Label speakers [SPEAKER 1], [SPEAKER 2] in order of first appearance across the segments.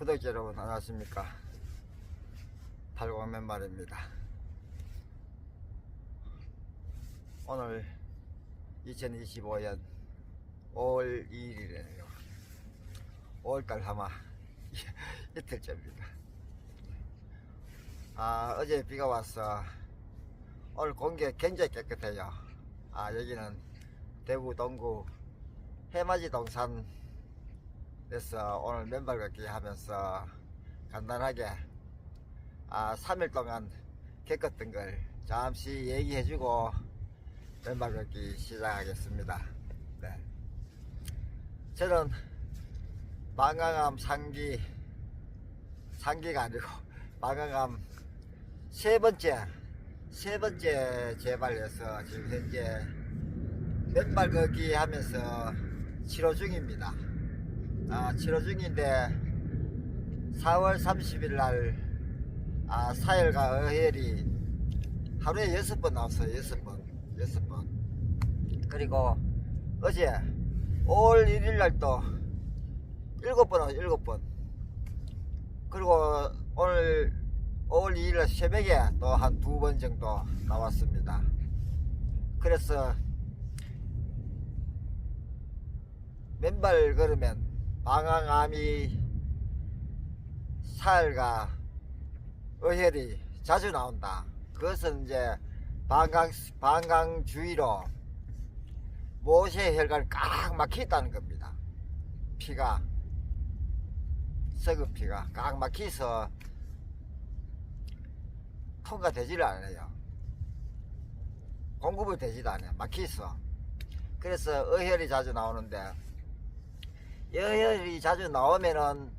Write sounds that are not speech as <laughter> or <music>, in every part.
[SPEAKER 1] 구독자 여러분 안녕하십니까? 달공맨 말입니다. 오늘 2025년 5월 2일이래요. 5월달 아마 <laughs> 이틀째입니다. 아 어제 비가 왔어 오늘 공기 굉장히 깨끗해요. 아 여기는 대구 동구 해맞이 동산 그래서 오늘 맨발 걷기 하면서 간단하게 아 3일 동안 겪었던 걸 잠시 얘기해주고 맨발 걷기 시작하겠습니다. 네. 저는 망강암 상기 상기가 아니고 <laughs> 망강암 세 번째 세 번째 재발해서 지금 현재 맨발 걷기 하면서 치료 중입니다. 아, 치료 중인데 4월 30일 날 아, 사열과 어혈이 하루에 여섯 번 나왔어요. 여섯 번. 여섯 번. 그리고 어제 5월 1일 날 또 일곱 번 나왔어요. 일곱 번. 그리고 오늘 5월 2일 날 새벽에 또 한 두 번 정도 나왔습니다. 그래서 맨발 걸으면 방황암이 살과 어혈이 자주 나온다. 그것은 이제 방광, 방광 주위로 모세 혈관이 꽉 막혀 있다는 겁니다. 피가, 썩은 피가 꽉 막혀서 통과되지를 않아요. 공급이 되지도 않아요. 막혀서. 그래서 어혈이 자주 나오는데 여혈이 자주 나오면은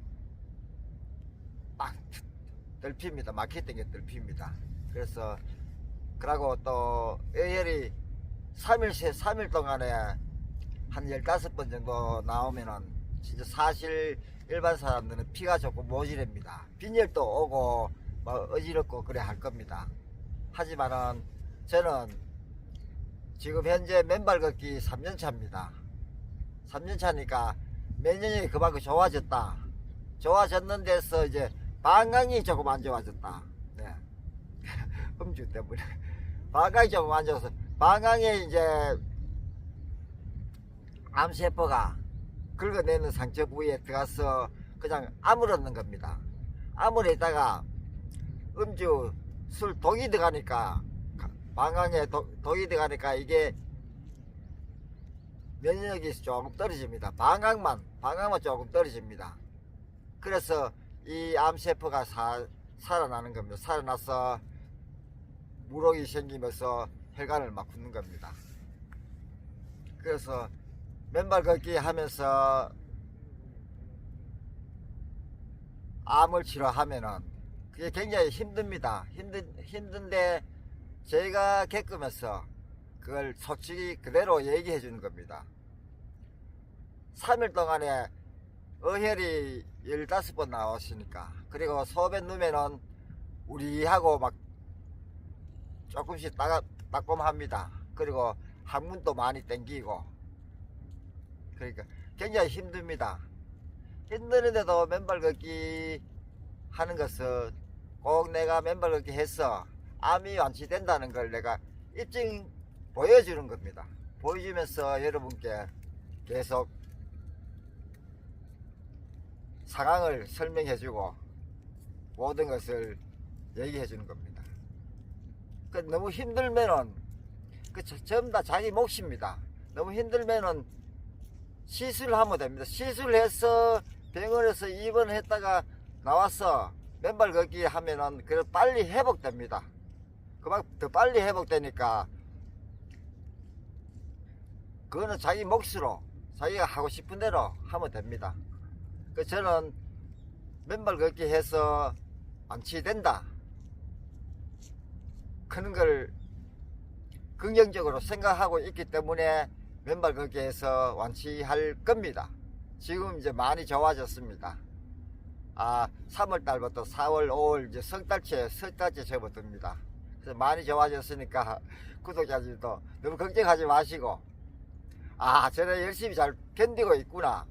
[SPEAKER 1] 막 덜핍니다. 막혔던 게 덜핍니다. 그래서 그러고 또 여혈이 3일, 3일 동안에 한 15번 정도 나오면은 진짜 사실 일반 사람들은 피가 조금 모자랍니다. 빈혈도 오고 뭐 어지럽고 그래 할 겁니다. 하지만은 저는 지금 현재 맨발 걷기 3년 차입니다. 3년 차니까 매년이 그만큼 좋아졌다. 좋아졌는데서 이제 방광이 조금 안 좋아졌다. 네. <laughs> 음주 때문에. 방광이 조금 안 좋아서 방광에 이제 암세포가 긁어내는 상처 부위에 들어가서 그냥 얻는 겁니다. 암을 했다가 음주, 술, 독이 들어가니까 방광에 독, 독이 들어가니까 이게 면역력이 조금 떨어집니다. 방광만, 방광만 조금 떨어집니다. 그래서 이 암세포가 사, 살아나는 겁니다. 살아나서 무록이 생기면서 혈관을 막 굽는 겁니다. 그래서 맨발 걷기 하면서 암을 치료하면은 그게 굉장히 힘듭니다. 힘든, 힘든데 제가 겪으면서 그걸 솔직히 그대로 얘기해 주는 겁니다. 3일 동안에 어혈이 15번 나왔으니까 그리고 소변 누면은 우리하고 막 조금씩 따, 따끔합니다. 그리고 항문도 많이 땡기고 그러니까 굉장히 힘듭니다. 힘드는데도 맨발 걷기 하는 것은 꼭 내가 맨발 걷기 해서 암이 완치된다는 걸 내가 입증 보여주는 겁니다. 보여주면서 여러분께 계속 상황을 설명해주고 모든 것을 얘기해주는 겁니다. 그 너무 힘들면은 그 저- 전부 다 자기 몫입니다. 너무 힘들면은 시술하면 됩니다. 시술해서 병원에서 입원했다가 나와서 맨발 걷기 하면은 그 빨리 회복됩니다. 그만큼 더 빨리 회복되니까 그거는 자기 몫으로 자기가 하고 싶은 대로 하면 됩니다. 그 저는 맨발 걷기 해서 완치된다. 그런 걸 긍정적으로 생각하고 있기 때문에 맨발 걷기 해서 완치할 겁니다. 지금 이제 많이 좋아졌습니다. 아, 3월 달부터 4월, 5월 이제 석 달째, 석 달째 접어듭니다. 그래서 많이 좋아졌으니까 구독자들도 너무 걱정하지 마시고 아, 저는 열심히 잘 견디고 있구나.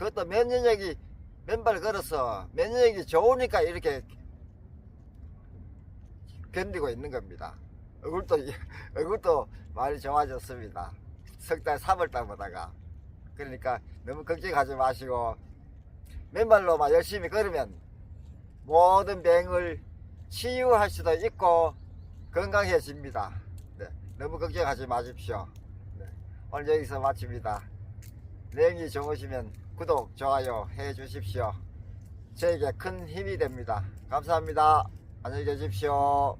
[SPEAKER 1] 그것도 면역력이 맨발 걸어서 면역력이 좋으니까 이렇게 견디고 있는 겁니다. 얼굴도 <laughs> 얼굴도 많이 좋아졌습니다. 석 달, 3월 달보다가 그러니까 너무 걱정하지 마시고 맨발로만 열심히 걸으면 모든 병을 치유할 수도 있고 건강해집니다. 네, 너무 걱정하지 마십시오. 네, 오늘 여기서 마칩니다. 내용이 좋으시면 구독, 좋아요 해 주십시오. 저에게 큰 힘이 됩니다. 감사합니다. 안녕히 계십시오.